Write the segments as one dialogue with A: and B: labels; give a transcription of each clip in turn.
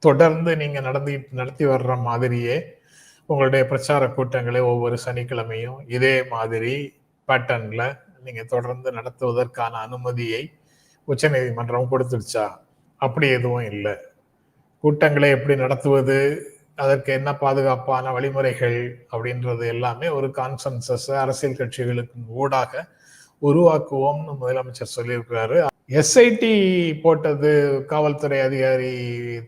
A: தொடர்ந்து நீங்க நடத்தி நடத்தி வர்ற மாதிரியே உங்களுடைய பிரச்சார கூட்டங்களை ஒவ்வொரு சனிக்கிழமையும் இதே மாதிரி பேட்டர்ன்ல நீங்க தொடர்ந்து நடத்துவதற்கான அனுமதியை உச்சநீதிமன்றம் கொடுத்துடுச்சா? அப்படி எதுவும் இல்லை. கூட்டங்களை எப்படி நடத்துவது? அதற்கு என்ன பாதுகாப்பான வழிமுறைகள்? அப்படின்றது எல்லாமே ஒரு கான்சன்சஸ் அரசியல் கட்சிகளுக்கு ஊடாக உருவாக்குவோம்னு முதலமைச்சர் சொல்லியிருக்கிறாரு. எஸ்ஐடி போட்டது காவல்துறை அதிகாரி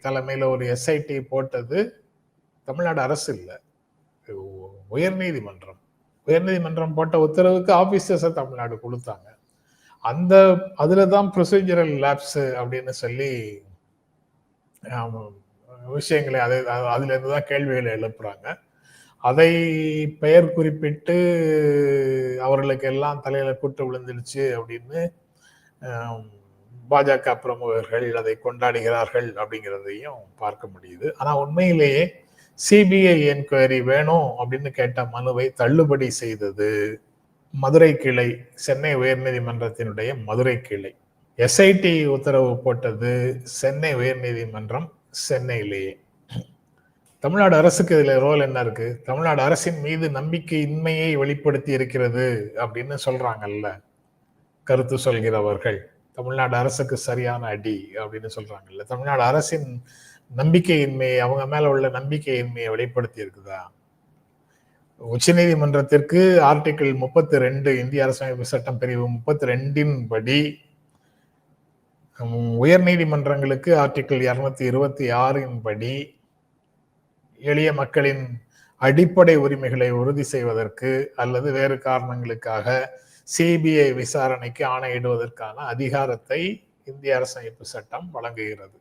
A: தலைமையில் ஒரு எஸ்ஐடி போட்டது தமிழ்நாடு அரசு இல்லை. உயர்நீதிமன்றம் உயர்நீதிமன்றம் போட்ட உத்தரவுக்கு ஆஃபீஸர்ஸை தமிழ்நாடு கொடுத்தாங்க. அந்த அதில் தான் ப்ரொசீஜரல் லேப்ஸு அப்படின்னு சொல்லி விஷயங்களை அதை அதுலேருந்து தான் கேள்விகளை எழுப்புறாங்க. அதை பெயர் குறிப்பிட்டு அவர்களுக்கு எல்லாம் தலையில கூட்டு விழுந்துடுச்சு அப்படின்னு பாஜக பிரமுகர்கள் அதை கொண்டாடுகிறார்கள் அப்படிங்கிறதையும் பார்க்க முடியுது. ஆனா உண்மையிலேயே சிபிஐ என்கொயரி வேணும் அப்படின்னு கேட்ட மனுவை தள்ளுபடி செய்தது மதுரை கிளை சென்னை உயர்நீதிமன்றத்தினுடைய மதுரை கிளை. எஸ்ஐடி உத்தரவு போட்டது சென்னை உயர்நீதிமன்றம் சென்னையிலேயே. தமிழ்நாடு அரசுக்கு இதில் ரோல் என்ன இருக்கு? தமிழ்நாடு அரசின் மீது நம்பிக்கையின்மையை வெளிப்படுத்தி இருக்கிறது அப்படின்னு சொல்றாங்கல்ல. கருத்து சொல்கிறவர்கள். தமிழ்நாடு அரசுக்கு சரியான அடி அப்படின்னு சொல்றாங்கல்ல. தமிழ்நாடு அரசின் நம்பிக்கையின்மையை அவங்க மேல உள்ள நம்பிக்கையின்மையை வெளிப்படுத்தி இருக்குதா? உச்ச நீதிமன்றத்திற்கு ஆர்டிகிள் முப்பத்தி ரெண்டு இந்திய அரசமைப்பு சட்டம் பிரிவு முப்பத்தி ரெண்டின் படி உயர் நீதிமன்றங்களுக்கு ஆர்டிகிள் இருநூத்தி இருபத்தி ஆறின் படி எளிய மக்களின் அடிப்படை உரிமைகளை உறுதி செய்வதற்கு அல்லது வேறு காரணங்களுக்காக சிபிஐ விசாரணைக்கு ஆணையிடுவதற்கான அதிகாரத்தை இந்திய அரசமைப்பு சட்டம் வழங்குகிறது.